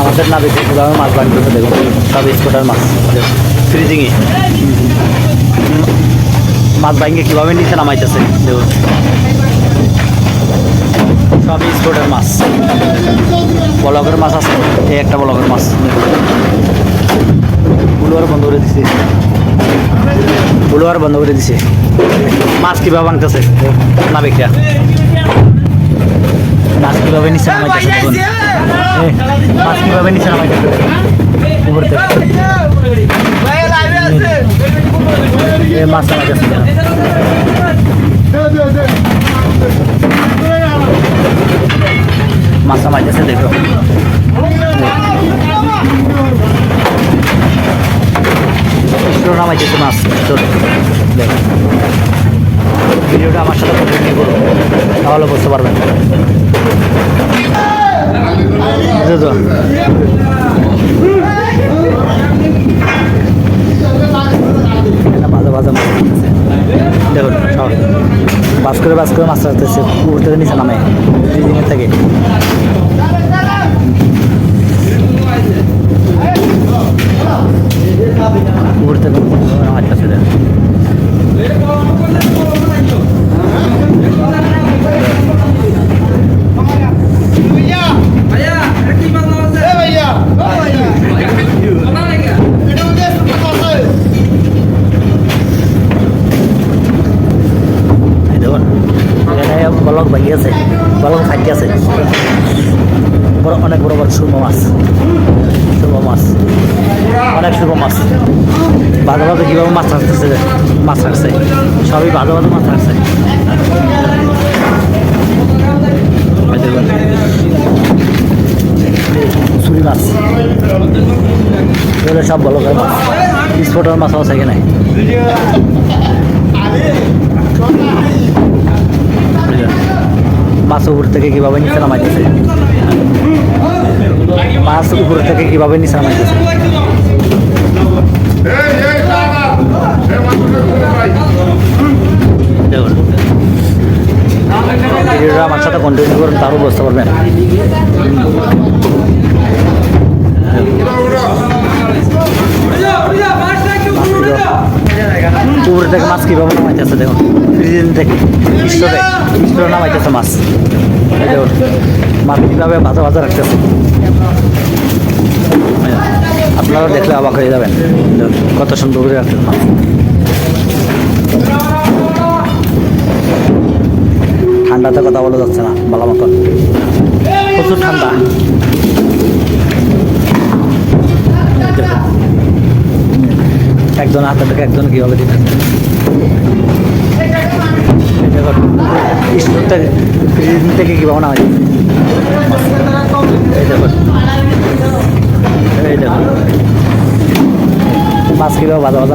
আমাদের না বেশি কীভাবে মাছ বানতেছে দেখুন সব স্পোর্টার মাছ। ফ্রিজিংয়ে। মাছ বাইকে কীভাবে নিচে নামাইতেছে? দেখুন সব স্পোর্টের মাছ। বলকের মাছ আছে। এই একটা বলকের মাছ। বুলোয়ার বন্ধ করে দিছে। বুলোয়ার বন্ধ করে দিছে। মাছ কীভাবে ভাঙতেছে? না বিক্রিয়া। মাছ কীভাবে নিচে নামাইতেছে দেখুন। মাছ কীভাবে নিচে নামাইতেছে উপর থেকে মাছ নামাইতেছে দেখুন। মাছ নামাইতেছে দেখো। একটু নামাইতেছে মাছ, চলো। ভিডিওটা আমার সাথে কন্টিনিউ তাহলে বুঝতে পারবেন। বাজে বাজে মাছ। দেখুন সব বাস করে বাস করে মাছ আসতেছে উপর থেকে নিচে নামে। থেকে উপর থেকে মাছ আসতেছে দেখুন। এই দেখুন এখানে ভাঙি আছে বলক ফাটি আছে। বড়, অনেক বড় বড় সুরমা মাছ। সুরমা মাছ। অনেক সুরমা মাছ। বাজে বাজে কীভাবে মাছ রাখতেছে মাছ রাখছে সবই বাজে বাজে মাছ রাখছে চুরি মাছ। এগুলো সব বলকের মাছ। স্পটের মাছ আছে এখানে। মাছ উপর থেকে কীভাবে নিচে নামাইতেছে মাছ উপর থেকে কীভাবে নিচে নামাইতেছে ভিডিওটা আমার সাথে কন্টিনিউ করুন তারও বুঝতে পারবেন উপর থেকে মাছ কীভাবে নামাইতেছে, দেখুন। থেকে স্টোরে স্টোরে নামাইতেছে মাছ। মাছ কীভাবে ভাজা ভাজা রাখতেছে। আপনারা দেখলে অবাক হয়ে যাবেন। কত সুন্দর করে রাখতেছে মাছ। ঠান্ডাতে কথা বলা যাচ্ছে না ভালো মতন। প্রচুর ঠান্ডা। একজন হাতে থেকে একজন কীভাবে দিতে স্টোর থেকে ফ্রিজ থেকে কীভাবে না হয় এই দেখুন এই দেখুন মাছ কীভাবে বাজা বাজা